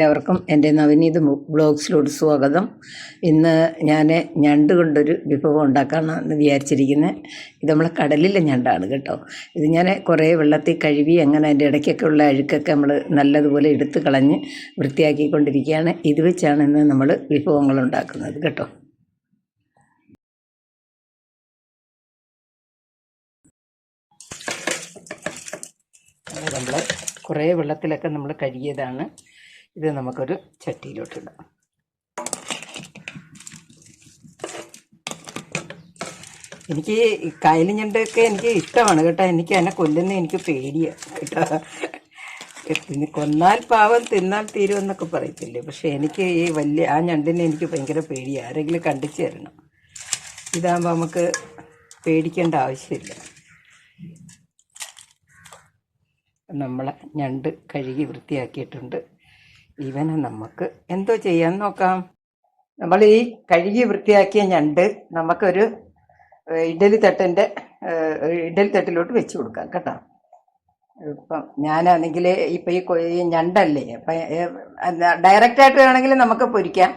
എല്ലാവർക്കും എന്റെ നവനീത് ബ്ലോഗ്സിലോട് സ്വാഗതം. ഇന്ന് ഞാൻ ഞണ്ട് കൊണ്ടൊരു വിഭവം ഉണ്ടാക്കാമെന്ന് വിചാരിച്ചിരിക്കുന്നത് ഇത് നമ്മളെ കടലിലെ ഞണ്ടാണ് കേട്ടോ. ഇത് ഞാൻ കുറേ വെള്ളത്തിൽ കഴുകി അങ്ങനെ അതിന്റെ ഇടയ്ക്കൊക്കെ ഉള്ള അഴുക്കൊക്കെ നമ്മൾ നല്ലതുപോലെ എടുത്ത് കളഞ്ഞ് വൃത്തിയാക്കിക്കൊണ്ടിരിക്കുകയാണ്. ഇത് വെച്ചാണ് ഇന്ന് നമ്മൾ വിഭവങ്ങൾ ഉണ്ടാക്കുന്നത് കേട്ടോ. നമ്മൾ കുറേ വെള്ളത്തിലൊക്കെ നമ്മൾ കഴുകിയതാണ്. ഇത് നമുക്കൊരു ചട്ടിയിലോട്ടിടാം. എനിക്ക് ഈ കായൽ ഞണ്ടൊക്കെ എനിക്ക് ഇഷ്ടമാണ് കേട്ടോ. എനിക്ക് എന്നെ കൊല്ലുന്ന എനിക്ക് പേടിയാണ് കേട്ടോ. പിന്നെ കൊന്നാൽ പാവം തിന്നാൽ തീരുമെന്നൊക്കെ പറയത്തില്ലേ? പക്ഷെ എനിക്ക് ഈ വലിയ ആ ഞണ്ടിനെ എനിക്ക് ഭയങ്കര പേടിയാണ് ആരെങ്കിലും കണ്ടിച്ചു തരണം. ഇതാകുമ്പോൾ നമുക്ക് പേടിക്കേണ്ട ആവശ്യമില്ല. നമ്മളെ ഞണ്ട് കഴുകി വൃത്തിയാക്കിയിട്ടുണ്ട്. ഇവനെ നമുക്ക് എന്തോ ചെയ്യാൻ നോക്കാം. നമ്മൾ ഈ കഴുകി വൃത്തിയാക്കിയ ഞണ്ട് നമുക്കൊരു ഇഡലി തട്ടിന്റെ ഇഡലി തട്ടിലോട്ട് വെച്ച് കൊടുക്കാം കേട്ടോ. ഇപ്പം ഞാനാണെങ്കിൽ ഇപ്പം ഈ ഈ ഞണ്ടല്ലേ അപ്പം ഡയറക്റ്റായിട്ട് വേണമെങ്കിൽ നമുക്ക് പൊരിക്കാം.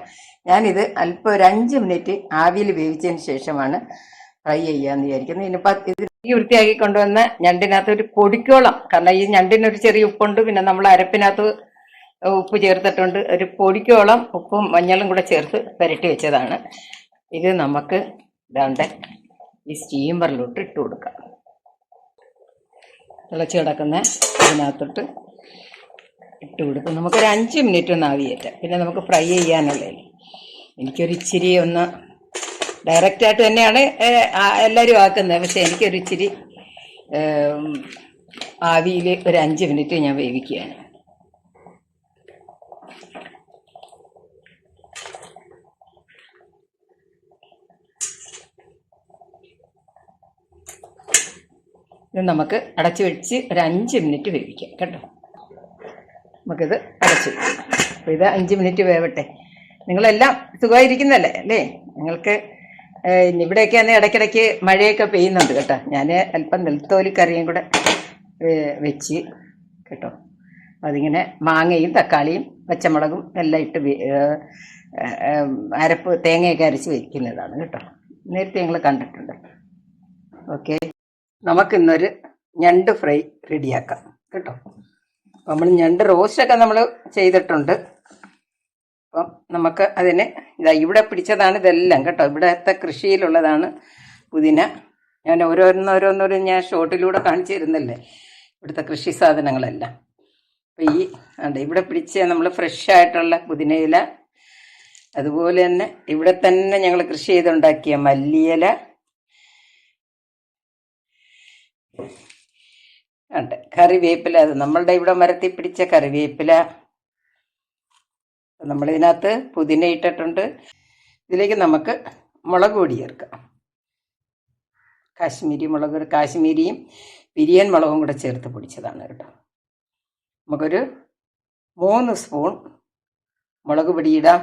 ഞാനിത് അല്പം ഒരു അഞ്ച് മിനിറ്റ് ആവിയിൽ വേവിച്ചതിന് ശേഷമാണ് ഫ്രൈ ചെയ്യാന്ന് വിചാരിക്കുന്നത്. ഇനിയിപ്പം ഇത് ഈ വൃത്തിയാക്കി കൊണ്ടുവന്ന ഞണ്ടിനകത്ത് ഒരു പൊടിക്കോളം കാരണം ഈ ഞണ്ടിനൊരു ചെറിയ ഉപ്പുണ്ട് പിന്നെ നമ്മൾ അരപ്പിനകത്ത് ഉപ്പ് ചേർത്തിട്ടുണ്ട്. ഒരു പൊടിക്കോളം ഉപ്പും മഞ്ഞളും കൂടെ ചേർത്ത് പുരട്ടി വെച്ചതാണ്. ഇത് നമുക്ക് ഇതാണ്ട് ഈ സ്റ്റീമറിലോട്ട് ഇട്ട് കൊടുക്കാം. തിളച്ച് കിടക്കുന്ന ഇതിനകത്തോട്ട് ഇട്ട് കൊടുക്കും. നമുക്കൊരു അഞ്ച് മിനിറ്റ് ഒന്ന് ആവിയേറ്റാം. പിന്നെ നമുക്ക് ഫ്രൈ ചെയ്യാനുള്ളത് എനിക്കൊരു ഇച്ചിരി ഒന്ന് ഡയറക്റ്റായിട്ട് തന്നെയാണ് എല്ലാവരും ആക്കുന്നത്. പക്ഷേ എനിക്കൊരു ഇച്ചിരി ആവിയിൽ ഒരു അഞ്ച് മിനിറ്റ് ഞാൻ വേവിക്കുകയാണ്. ഇത് നമുക്ക് അടച്ചു വെച്ച് ഒരു അഞ്ച് മിനിറ്റ് വേവിക്കാം കേട്ടോ. നമുക്കിത് അടച്ച്. അപ്പോൾ ഇത് അഞ്ച് മിനിറ്റ് വേവട്ടെ. നിങ്ങളെല്ലാം സുഖമായിരിക്കുന്നല്ലേ? അല്ലേ? നിങ്ങൾക്ക് ഇവിടെയൊക്കെ ആണെങ്കിൽ ഇടയ്ക്കിടയ്ക്ക് മഴയൊക്കെ പെയ്യുന്നുണ്ട് കേട്ടോ. ഞാൻ അല്പം നെൽത്തോലിക്കറിയും കൂടെ ഏഹ്, വെച്ച് കേട്ടോ. അതിങ്ങനെ മാങ്ങയും തക്കാളിയും പച്ചമുളകും എല്ലാം ഇട്ട് അരപ്പ് തേങ്ങയൊക്കെ അരച്ച് വയ്ക്കുന്നതാണ് കേട്ടോ. നേരത്തെ ഞങ്ങൾ കണ്ടിട്ടുണ്ട്. ഓക്കെ. നമുക്കിന്നൊരു ഞണ്ട് ഫ്രൈ റെഡിയാക്കാം. കേട്ടോ? നമ്മൾ ഞണ്ട് റോസ്റ്റൊക്കെ നമ്മൾ ചെയ്തിട്ടുണ്ട്. അപ്പം നമുക്ക് അതിന് ഇതാ ഇവിടെ പിടിച്ചതാണ് ഇതെല്ലാം കേട്ടോ. ഇവിടത്തെ കൃഷിയിലുള്ളതാണ് പുതിന. ഞാൻ ഓരോന്നോരോന്നോരോ ഞാൻ ഷോട്ടിലൂടെ കാണിച്ചു തരുന്നല്ലേ ഇവിടുത്തെ കൃഷി സാധനങ്ങളെല്ലാം. അപ്പം ഈ ഉണ്ട് ഇവിടെ പിടിച്ച നമ്മൾ ഫ്രഷ് ആയിട്ടുള്ള പുതിനയില അതുപോലെ തന്നെ ഇവിടെ തന്നെ ഞങ്ങൾ കൃഷി ചെയ്തുണ്ടാക്കിയ മല്ലിയില ഉണ്ട് കറിവേപ്പില. അത് നമ്മളുടെ ഇവിടെ മരത്തിൽ പിടിച്ച കറിവേപ്പില. നമ്മളിതിനകത്ത് പുതിന ഇട്ടിട്ടുണ്ട്. ഇതിലേക്ക് നമുക്ക് മുളക് പൊടി ചേർക്കാം. കാശ്മീരി മുളക് കാശ്മീരിയും പിരിയൻ മുളകും കൂടെ ചേർത്ത് പൊടിച്ചതാണ് കേട്ടോ. നമുക്കൊരു മൂന്ന് സ്പൂൺ മുളക് പൊടിയിടാം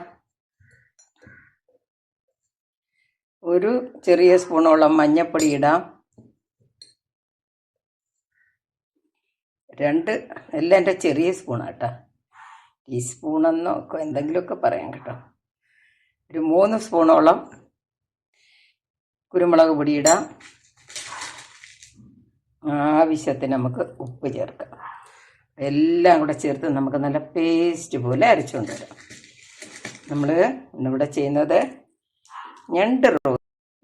ഒരു ചെറിയ സ്പൂണോളം മഞ്ഞൾപ്പൊടി ഇടാം. രണ്ട് എല്ലാം എന്റെ ചെറിയ സ്പൂണാണ് കേട്ടോ ടീസ്പൂണെന്നോ എന്തെങ്കിലുമൊക്കെ പറയാം കേട്ടോ. ഒരു മൂന്ന് സ്പൂണോളം കുരുമുളക് പൊടി ആവശ്യത്തിന് നമുക്ക് ഉപ്പ് ചേർക്കാം. എല്ലാം കൂടെ ചേർത്ത് നമുക്ക് നല്ല പേസ്റ്റ് പോലെ അരച്ചുകൊണ്ട് വരാം. നമ്മൾ ഇന്നിവിടെ ചെയ്യുന്നത് ഞണ്ട് റോ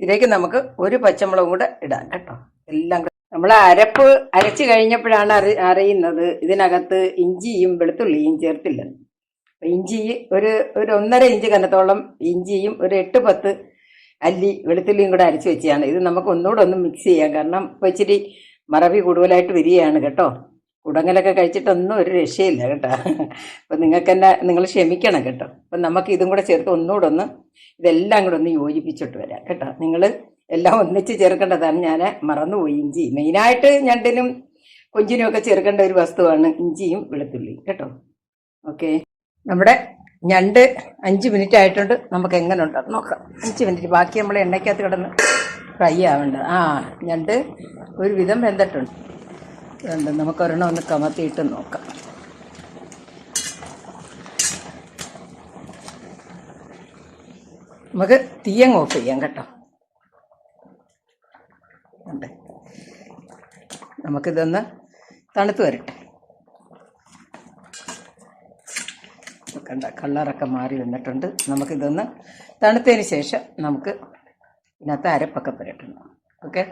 ഇതിലേക്ക് നമുക്ക് ഒരു പച്ചമുളകും കൂടെ ഇടാം കേട്ടോ. എല്ലാം നമ്മൾ അരപ്പ് അരച്ച് കഴിഞ്ഞപ്പോഴാണ് അറി അറിയുന്നത്. ഇതിനകത്ത് ഇഞ്ചിയും വെളുത്തുള്ളിയും ചേർത്തില്ലെന്ന് ഇഞ്ചി ഒരു ഒരു ഒന്നര ഇഞ്ച് കനത്തോളം ഇഞ്ചിയും ഒരു എട്ട് പത്ത് അല്ലി വെളുത്തുള്ളിയും കൂടെ അരച്ച് വെച്ചതാണ്. ഇത് നമുക്ക് ഒന്നുകൂടെ ഒന്ന് മിക്സ് ചെയ്യാം. കാരണം ഇപ്പോൾ ഇച്ചിരി മറവി കൂടുതലായിട്ട് വരികയാണ് കേട്ടോ. കുടങ്ങലൊക്കെ കഴിച്ചിട്ടൊന്നും ഒരു രക്ഷയില്ല കേട്ടോ. അപ്പം നിങ്ങൾക്ക് തന്നെ നിങ്ങൾ ക്ഷമിക്കണം കേട്ടോ. അപ്പം നമുക്ക് ഇതും കൂടെ ചേർത്ത് ഒന്നുകൂടെ ഒന്ന് ഇതെല്ലാം കൂടെ ഒന്ന് യോജിപ്പിച്ചിട്ട് വരാം കേട്ടോ. നിങ്ങൾ എല്ലാം ഒന്നിച്ച് ചേർക്കേണ്ടതാണ് ഞാൻ മറന്നുപോയി ഇഞ്ചി. മെയിനായിട്ട് ഞണ്ടിനും കൊഞ്ചിനും ഒക്കെ ചേർക്കേണ്ട ഒരു വസ്തുവാണ് ഇഞ്ചിയും വെളുത്തുള്ളിയും. കേട്ടോ? ഓക്കെ. നമ്മുടെ ഞണ്ട് അഞ്ച് മിനിറ്റ് ആയിട്ടുണ്ട്. നമുക്ക് എങ്ങനെ ഉണ്ടാകും നോക്കാം. അഞ്ച് മിനിറ്റ്. ബാക്കി നമ്മൾ എണ്ണയ്ക്കകത്ത് കിടന്ന് ഫ്രൈ ആവേണ്ട. ആ ഞണ്ട് ഒരു വിധം വെന്തിട്ടുണ്ട്. വേണ്ട നമുക്ക് ഒരെണ്ണം ഒന്ന് കമത്തിയിട്ട് നോക്കാം. നമുക്ക് തീയങ്ങ് ഓഫ് ചെയ്യാം കേട്ടോ. നമുക്കിതൊന്ന് തണുത്ത് വരട്ടെ. കണ്ട കളറൊക്കെ മാറി വന്നിട്ടുണ്ട്. നമുക്കിതൊന്ന് തണുത്തതിന് ശേഷം നമുക്ക് ഇതിനകത്ത് അരപ്പൊക്കെ പുരട്ടണം ഓക്കെ?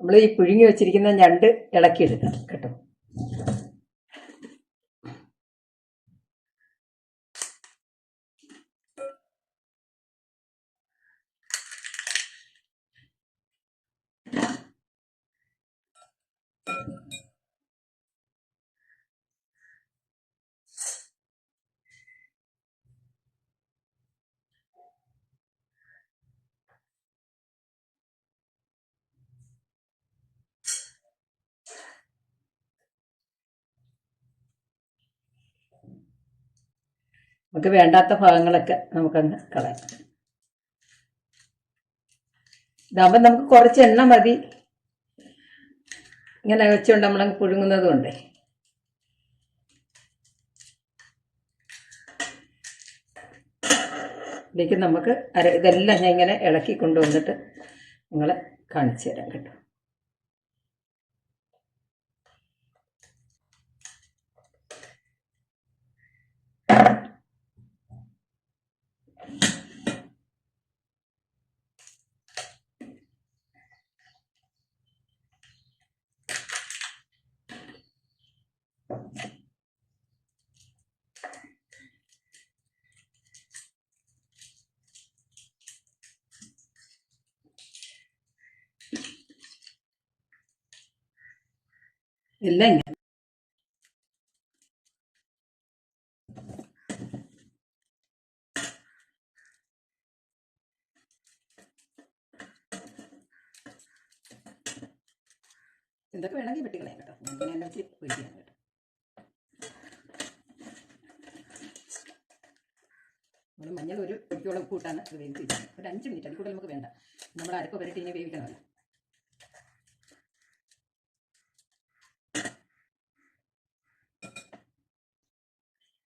നമ്മൾ ഈ പുഴുങ്ങി വെച്ചിരിക്കുന്ന ഞണ്ട് ഇളക്കിയെടുക്കാം കേട്ടോ. നമുക്ക് വേണ്ടാത്ത ഭാഗങ്ങളൊക്കെ നമുക്കങ്ങ് കളയാം. ഇതാകുമ്പോൾ നമുക്ക് കുറച്ച് എണ്ണ മതി. ഇങ്ങനെ വെച്ചുകൊണ്ട് നമ്മളങ്ങ് പുഴുങ്ങുന്നതും ഉണ്ട് ഇതിലേക്ക് നമുക്ക് അര ഇതെല്ലാം ഞാൻ ഇങ്ങനെ ഇളക്കി കൊണ്ടുവന്നിട്ട് നിങ്ങളെ കാണിച്ചു തരാം കേട്ടോ. എല്ലാം എന്തൊക്കെ വേണമെങ്കിൽ വെട്ടിക്കളയാം കേട്ടോ. ഞാൻ പിന്നെ വെച്ച് പൊരിക്കാം കേട്ടോ. നമ്മൾ മഞ്ഞൾ ഒരു പൊടിക്കോളം കൂട്ടാണ്. വേവിച്ചിരിക്കുന്നത് ഒരു അഞ്ച് മിനിറ്റ്. അതിൽ കൂടുതൽ നമുക്ക് വേണ്ട. നമ്മൾ അരപ്പ് വരട്ടി ഇനി വേവിക്കണമല്ലോ.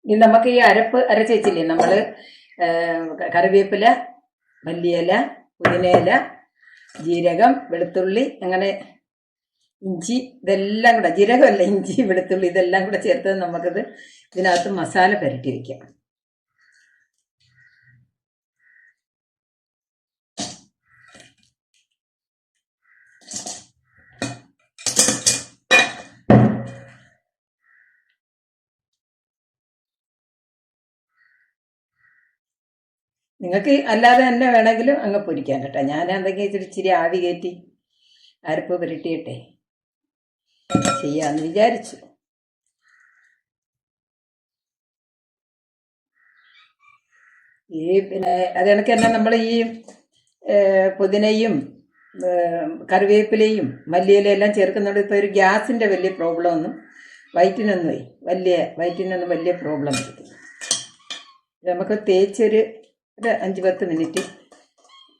ഇനി നമുക്ക് ഈ അരപ്പ് അരച്ച് വെച്ചില്ലേ നമ്മൾ കറിവേപ്പില മല്ലിയില പുതിനയില ജീരകം വെളുത്തുള്ളി അങ്ങനെ ഇഞ്ചി ഇതെല്ലാം കൂടെ ജീരകമല്ല ഇഞ്ചി വെളുത്തുള്ളി ഇതെല്ലാം കൂടെ ചേർത്ത് നമുക്കത് ഇതിനകത്ത് മസാല പുരട്ടി വെക്കാം. നിങ്ങൾക്ക് അല്ലാതെ തന്നെ വേണമെങ്കിലും അങ്ങ് പൊരിക്കാൻ കേട്ടോ. ഞാൻ എന്തെങ്കിലും ഇച്ചിരി ആവി കയറ്റി അരപ്പ് പുരട്ടിയിട്ടെ. ചെയ്യാന്ന് വിചാരിച്ചു. ഈ പിന്നെ അത് കണക്ക് തന്നെ നമ്മൾ ഈ പുതിനയും കറിവേപ്പിലയും മല്ലിയിലയും എല്ലാം ചേർക്കുന്നുണ്ട് ഇപ്പോൾ ഒരു ഗ്യാസിന്റെ വലിയ പ്രോബ്ലം ഒന്നും വയറ്റിനൊന്നും വലിയ വയറ്റിനൊന്നും വലിയ പ്രോബ്ലം നമുക്ക് തേച്ചൊരു ഒരു അഞ്ച് പത്ത് മിനിറ്റ്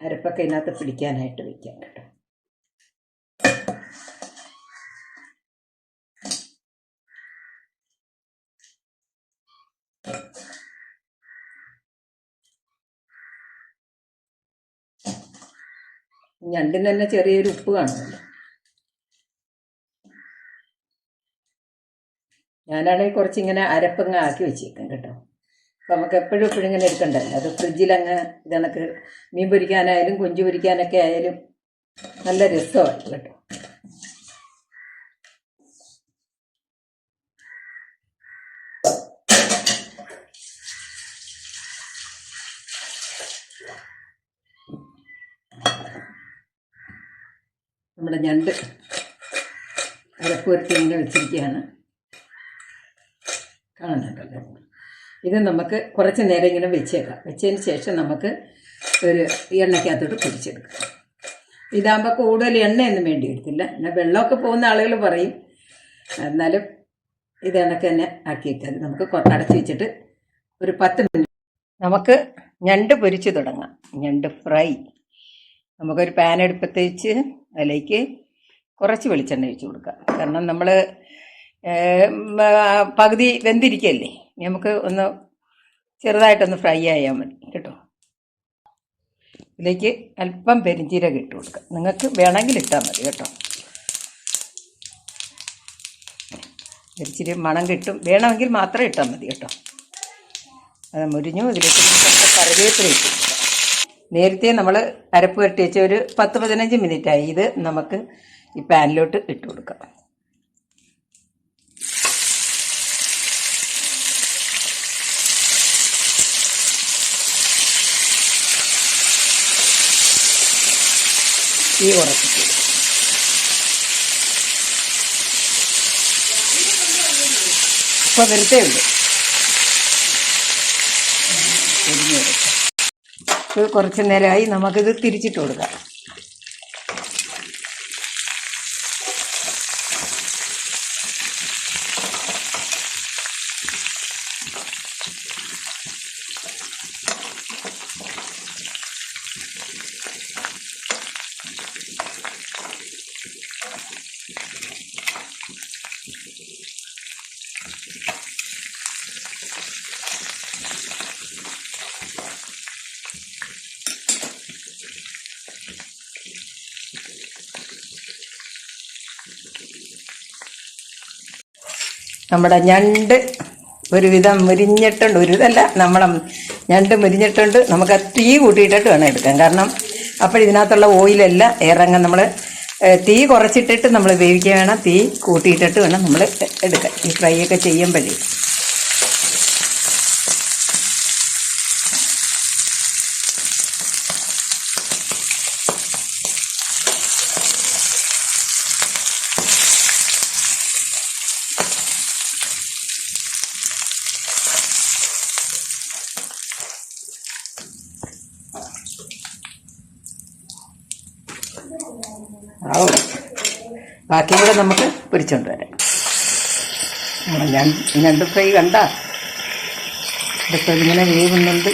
അരപ്പൊക്കെ ഇതിനകത്ത് പിടിക്കാനായിട്ട് വെക്കാം കേട്ടോ. ഞണ്ടിന് തന്നെ ചെറിയൊരു ഉപ്പ് കാണുമല്ലോ. ഞാനാണെങ്കിൽ കുറച്ചിങ്ങനെ അരപ്പങ്ങ ആക്കി വെച്ചേക്കും കേട്ടോ. നമുക്ക് എപ്പോഴും എപ്പോഴും ഇങ്ങനെ എടുക്കണ്ടല്ലോ. അത് ഫ്രിഡ്ജിലങ്ങ് ഇതണക്ക് മീൻ പൊരിക്കാനായാലും കൊഞ്ചു പൊരിക്കാനൊക്കെ ആയാലും നല്ല രസമാണ് കേട്ടോ. നമ്മുടെ ഞണ്ട് അരപ്പുരത്തി ഇങ്ങനെ വെച്ചിരിക്കുകയാണ്. കാണുന്നുണ്ടല്ലോ. ഇത് നമുക്ക് കുറച്ച് നേരം ഇങ്ങനെ വെച്ചേക്കാം. വെച്ചതിന് ശേഷം നമുക്ക് ഒരു എണ്ണയ്ക്കകത്തോട്ട് പൊരിച്ചെടുക്കാം ഇതാകുമ്പോൾ കൂടുതൽ എണ്ണയൊന്നും വേണ്ടി വരത്തില്ല എന്നാൽ വെള്ളമൊക്കെ പോകുന്ന ആളുകൾ പറയും. എന്നാലും ഇത് കണക്ക് തന്നെ ആക്കിയിട്ട് നമുക്ക് അടച്ച് വെച്ചിട്ട് ഒരു പത്ത് മിനിറ്റ്. നമുക്ക് ഞണ്ട് പൊരിച്ച് തുടങ്ങാം. ഞണ്ട് ഫ്രൈ. നമുക്കൊരു പാൻ എടുപ്പത്ത് വെച്ച് അതിലേക്ക് കുറച്ച് വെളിച്ചെണ്ണ ഒഴിച്ച് കൊടുക്കാം. കാരണം നമ്മൾ പകുതി വെന്തിരിക്കല്ലേ? നമുക്ക് ഒന്ന് ചെറുതായിട്ടൊന്ന് ഫ്രൈ ആയാൽ മതി കേട്ടോ? ഇതിലേക്ക് അല്പം പെരിഞ്ചീരകം ഇട്ട് കൊടുക്കുക നിങ്ങൾക്ക് വേണമെങ്കിൽ ഇട്ടാൽ മതി കേട്ടോ? ഇച്ചിരി മണം കിട്ടും. വേണമെങ്കിൽ മാത്രം ഇട്ടാൽ മതി കേട്ടോ? അത് മുരിഞ്ഞു ഇതിലേക്ക് കറിവേപ്പില ഇട്ട്. നേരത്തെ നമ്മൾ അരപ്പ് കെട്ടി വെച്ച ഒരു പത്ത് പതിനഞ്ച് മിനിറ്റായി. ഇത് നമുക്ക് ഈ പാനിലോട്ട് ഇട്ട് കൊടുക്കാം. തീ കുറച്ചിട്ട് അപ്പൊ വെറുതെ ഉണ്ട്. ഇത് കുറച്ച് നേരമായി നമുക്കിത് തിരിച്ചിട്ട് കൊടുക്കാം നമ്മുടെ ഞണ്ട് ഒരുവിധം മുരിഞ്ഞിട്ടുണ്ട്. ഒരുവിധമല്ല നമ്മളെ ഞണ്ട് മുരിഞ്ഞിട്ടുണ്ട്. നമുക്ക് തീ കൂട്ടിയിട്ടിട്ട് വേണം എടുക്കാൻ. കാരണം അപ്പോൾ ഇതിനകത്തുള്ള ഓയിലെല്ലാം ഇറങ്ങാൻ നമ്മൾ തീ കുറച്ചിട്ടിട്ട് നമ്മൾ വേവിക്കുക വേണം. തീ കൂട്ടിയിട്ടിട്ട് വേണം നമ്മൾ എടുക്കാൻ. ഈ ഫ്രൈ ഒക്കെ ചെയ്യുമ്പോഴേ. ആവും. ബാക്കിയും കൂടെ നമുക്ക് പിടിച്ചോണ്ട് വരാം. ഞാൻ ഞണ്ട് രണ്ട് ഫ്രൈ കണ്ട? ഇതിപ്പോൾ ഇങ്ങനെ വേവുന്നുണ്ട്.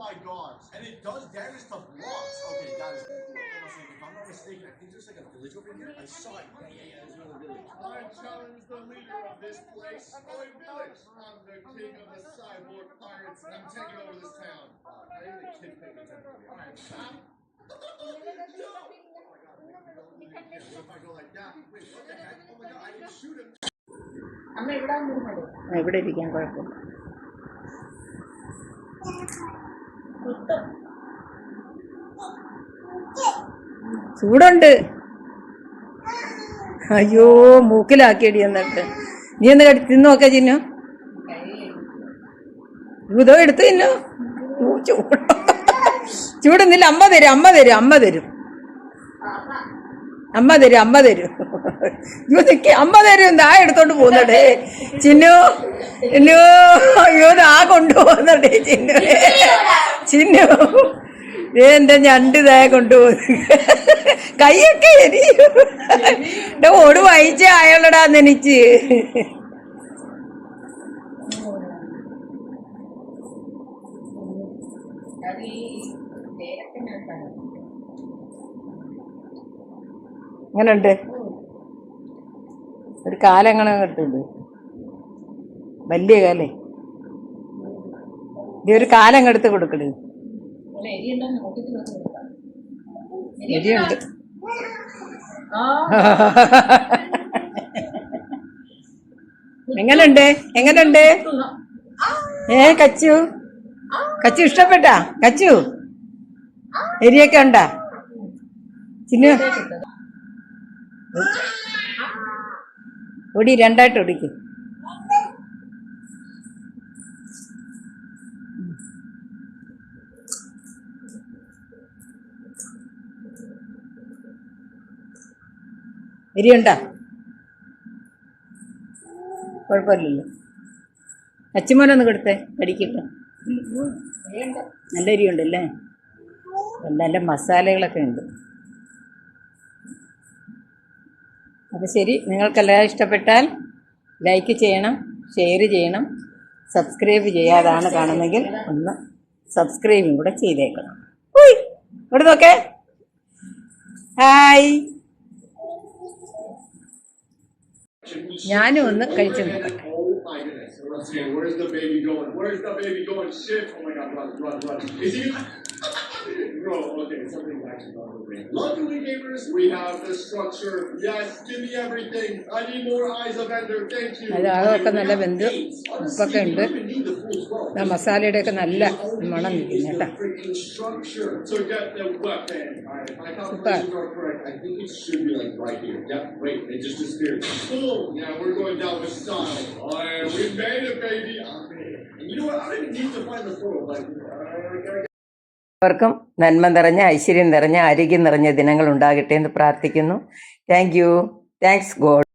My god. And it does damage to blocks. Okay, that is cool. If I'm not mistaken, I think there's like a village over here. I saw it. Yeah, yeah, yeah. It's really, really. I challenge the leader of this place, Oi Village. I'm the king of the cyborg pirates, and I'm taking over this town. Uh, not even the kid paying attention to me. Alright, stop. Oh What if I ചൂടുണ്ട്. അയ്യോ മൂക്കിലാക്കിയടി എന്നിട്ട്. നീ ഒന്ന് കടി തിന്നു ചിന്നു. ഇതോ എടുത്തു തിന്നു. ചൂട്. ചൂടുന്നില്ല അമ്മ തരും അമ്മ തരും അമ്മ തരും. അമ്മ തരും അമ്മ തരും. അയ്യോ നിക്ക് അമ്മ തരും. ദാ എടുത്തോണ്ട് പോകുന്നടേ ചിന്നു ചിന്നു അയ്യോ ദാ കൊണ്ടുപോകുന്നുണ്ടേ ചിന്നു. ചിന്നു ഏ എന്റെ ഞണ്ട് ഇതായ കൊണ്ടുപോകുന്നു കൈയൊക്കെ എരിയും. എന്റെ ഓട് വായിച്ച അയാളടാന്ന് എനിക്ക് എങ്ങനുണ്ട് ഒരു കാലം എങ്ങനെ വലിയ കാലേ. ഇത് ഒരു കാലം എടുത്ത് കൊടുക്കണേ എരിയുണ്ട് എങ്ങനുണ്ട് എങ്ങനുണ്ട് ഏ കച്ചു? കച്ചു ഇഷ്ടപ്പെട്ടാ? കച്ചു? എരിയൊക്കെ ഉണ്ടാ? ചിന്നു. ഒടി രണ്ടായിട്ട് ഒടിക്കും എരിയുണ്ടാ? കുഴപ്പമില്ലല്ലോ. അച്ഛമോനൊന്ന് കൊടുത്തേ കടിക്കട്ടെ നല്ല എരിയുണ്ടല്ലേ നല്ല നല്ല മസാലകളൊക്കെ ഉണ്ട്. അപ്പോൾ ശരി നിങ്ങൾക്കെല്ലാം ഇഷ്ടപ്പെട്ടാൽ ലൈക്ക് ചെയ്യണം ഷെയർ ചെയ്യണം സബ്സ്ക്രൈബ് ചെയ്യാതാണ് കാണുന്നെങ്കിൽ ഒന്ന് സബ്സ്ക്രൈബും കൂടെ ചെയ്തേക്കണം. ഉയ്, ഇവിടെ നോക്കേ. ഹായ്. ഞാനും ഒന്ന് കഴിച്ചു Bro, okay, something's actually wrong with me. Luckily, gamers, we have the structure. Yes, give me everything. I need more eyes of Ender. Thank you. അത് അതൊക്കെ നല്ല വെന്ത് Honestly, ഉപ്പൊക്കെ ഉണ്ട് we don't even need the full 12. ആ മസാലയുടെയൊക്കെ നല്ല മണം നിൽക്കുന്നു കേട്ടോ freaking structure to get the weapon. Alright, if my Super. calculations are correct, I think it should be like right here. Yep, wait, it just disappeared. Boom! Yeah, we're going down with style. Alright, we made it, baby. I made it. And you know what? I don't even need to find the photo. Like, uh, അവർക്കും നന്മ നിറഞ്ഞ ഐശ്വര്യം നിറഞ്ഞ ആരോഗ്യം നിറഞ്ഞ ദിനങ്ങൾ ഉണ്ടാകട്ടെ എന്ന് പ്രാർത്ഥിക്കുന്നു. Thank you thanks God